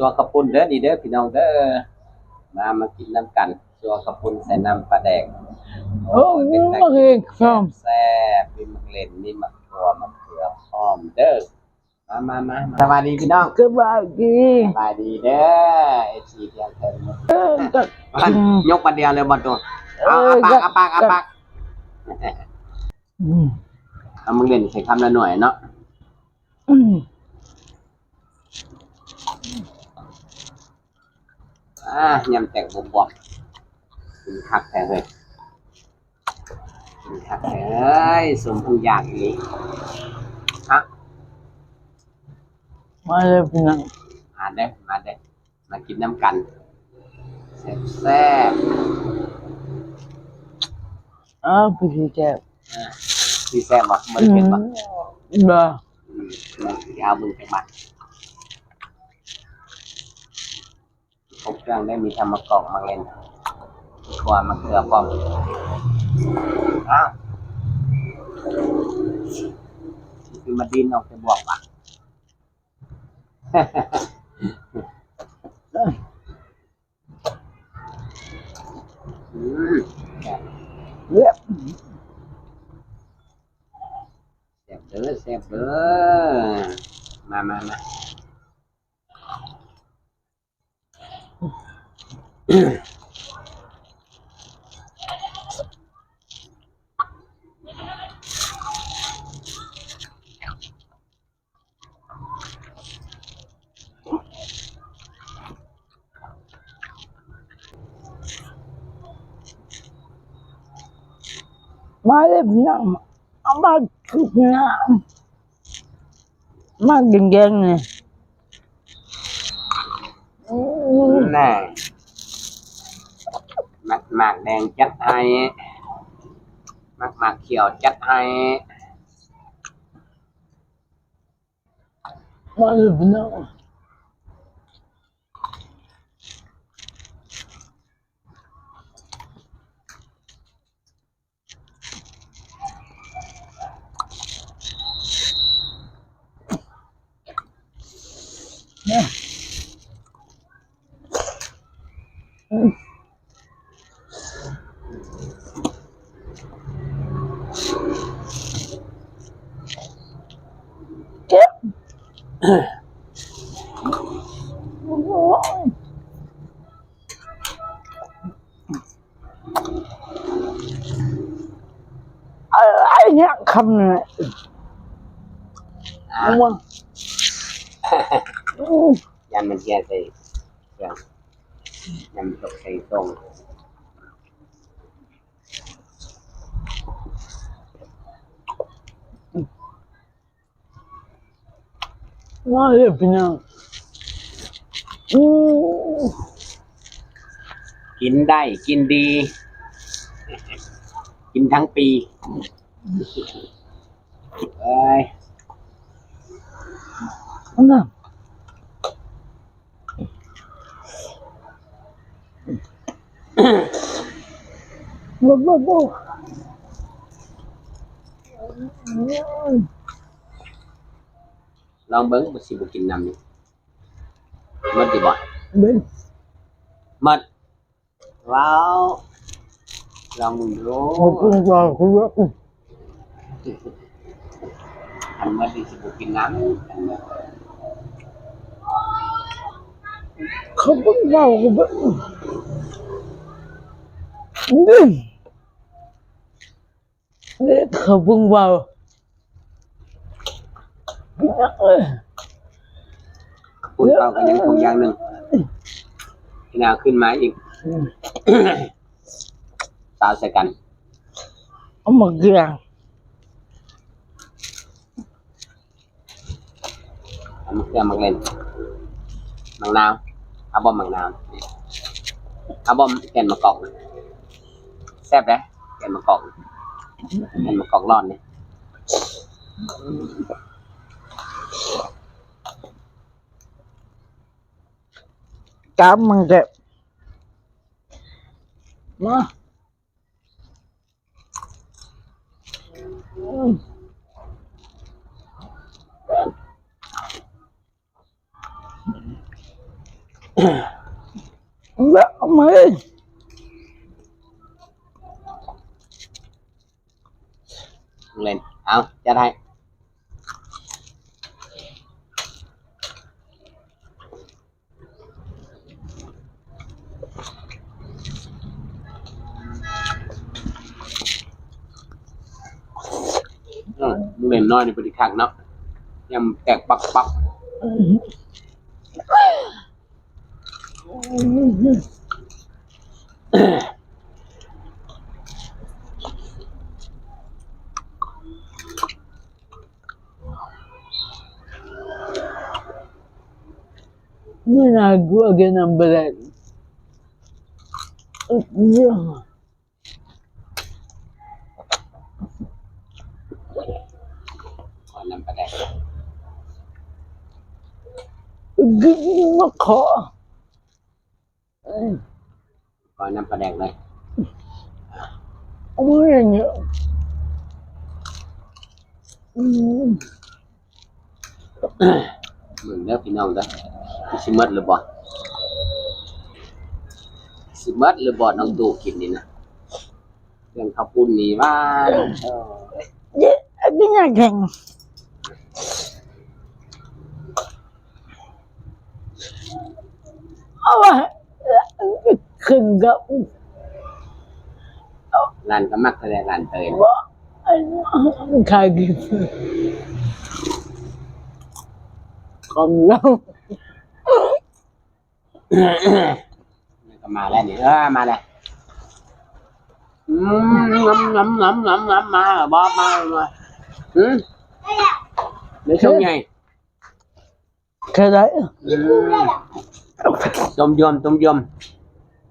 สัวกระปุนเด้อนี่เด้อพี่น้องเด้อมามากินน้ำกันสัวกระปุนใส่น้ำปลาแดกโอ้ยเป็นตะมาเองครับแซ่บมีมะเล่นมีมะกรัวมะเขือพร้อมเด้อมามามามาสวัสดีพี่น้องสบายดีสบายดีเด้อเอชีเดียวเถิงเออก็มันยกประเดียวเลยบอลตัวเอาเอออาปากอาปากอาปากอืมเอามึงเล่นใส่คำละหน่อยเนาะ อืมอ่ายำแตกบวบๆกินคักแท้เลยกินคักแท้เอ้ยสมทุกอย่างอีกฮะมาเลยพี่น้องมาเด้อมาเด้อมากินน้ำกันแซ่บแซ่บอ้าวพี่แจ๊บๆอ่าพี่แซ่บบ่มันเป็นบ่บ้าอืมมันสิเอามือไปมัด ครื่องได้มีทำมะกอกมาเล่นขัวมะเขือพร้อมอ้าวคือมาดินออกจะบอกว่าอืมเรียบแซ่บเด้อแซ่บเด้อมามามา มาเลยพี่น้องเอา มักหมากแดงจัดให้มักหมากเขียวจัดให้มาเลยพี่น้อง เจ็บโอ้ยอะไรเนี่ยคำเ ตกใส่ตรง มาเลยพี่น้องอืม กินได้กินดี กินทั้งปีเอ้ย เอาน่ะบ๊บ๊บ๊ ลองเบิ้งบ่สิบ่กินน้ำนี่หมดดิบ่ เบิ้ง หมดว้าวลองมึงดู ขอบ คุณค่ะคุณว่าอันหมดดิสิบ่กินน้ำอันหมดขอบคุณค่ะคุณว่าเบิ้งเด็กขอบ คุณเอ้ยเป้าก็ยังคงอย่างหนึ่งที่นาขึ้นมาอีกสาวใส่กันเอามาเกลียงเอามาเครื่องมาเล่นมังนาวเอาบอมมังนาวเอาบอมแกนมะกอกแซ่บเลยแกนมะกอกแกนมะกอกร้อนเนี่ย กามมันจะมาอืม เล่นเอาจะได้อืมมึงเล่นน้อยในปฏิคักเนาะยำแตกปักปัก ginagawa ka ng balat. At yun, ก่อะ แดก ganyan ako. Ay, ก่อนน้ำประแดกเลย umura niyo. Mm, มึงเด้อพี่น้องเด้อสิมัดหรือบ่สิมัดหรือบ่น้องตู่กินนี่นะเรื่องข้าวปุ้นนี่ว่าเยอะกินยังไง อ di, ginagang. Awa, kagam ร้านก็มักแสดงร้านเตย ba? Ano ang kagip? Kom lang. นี่ก็มาแล้วนี่เออมาแล้วอืมน้ำน้ำน้ำน้ำน้ำมาบอมามาอืมเดี๋ยวช่วงไง Kaya, อืม ต้มยมต้มยม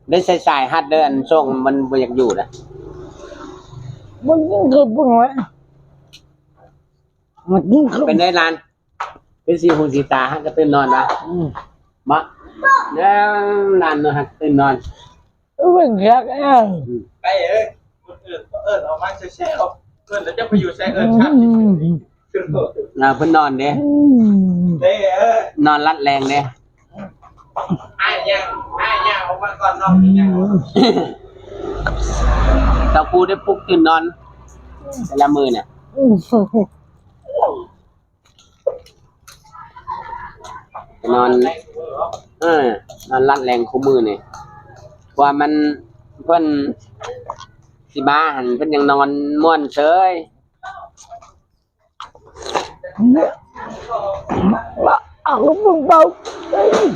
ได้ใส่สายฮัดเดินส่งมันบ่อยากอยู่นะ maging kapag nga. Maging เป็น kapag. ได้ร้านเป็นสีหูสีตาฮักก็ตื่นนอนนะ Mm. มะแล้วร้านเนอะฮักตื่นนอน Magkak yan. ไปเอ้ยคนอื่นเอิญเอามาเช่ๆเอิญแล้วจะไปอยู่ใช้เอิญชาติ Mm. คืออ่าเพิ่นนอนเด้ Mm. เด้เออนอนรัดแรงเด้ ไอ้ายยังอ้ยยังออกมาก่อนนอกอีกยังเจ้าครูได้ปลุกตื่นนอนแต่ละมือเนี่ยนอนเออนอนรัดแรงคู่มือเนี่ยว่ามันเพิ่นสิบ้าหันเพิ่นยังนอนม่วนเฉย Ako pong bau. Ay,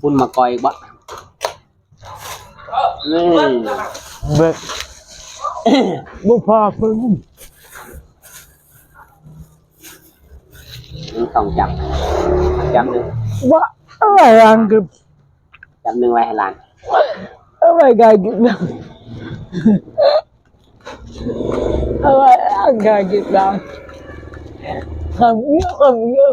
พุ่นมากอยบ่นี่ Bek. Bupapin. หนึ่งสองจับจับหนึ่ง Ba? Ay, ang gip. จับหนึ่งไว้ให้หลาน Ay, gagip lang. Ay, ang gagip lang. Kami, kami.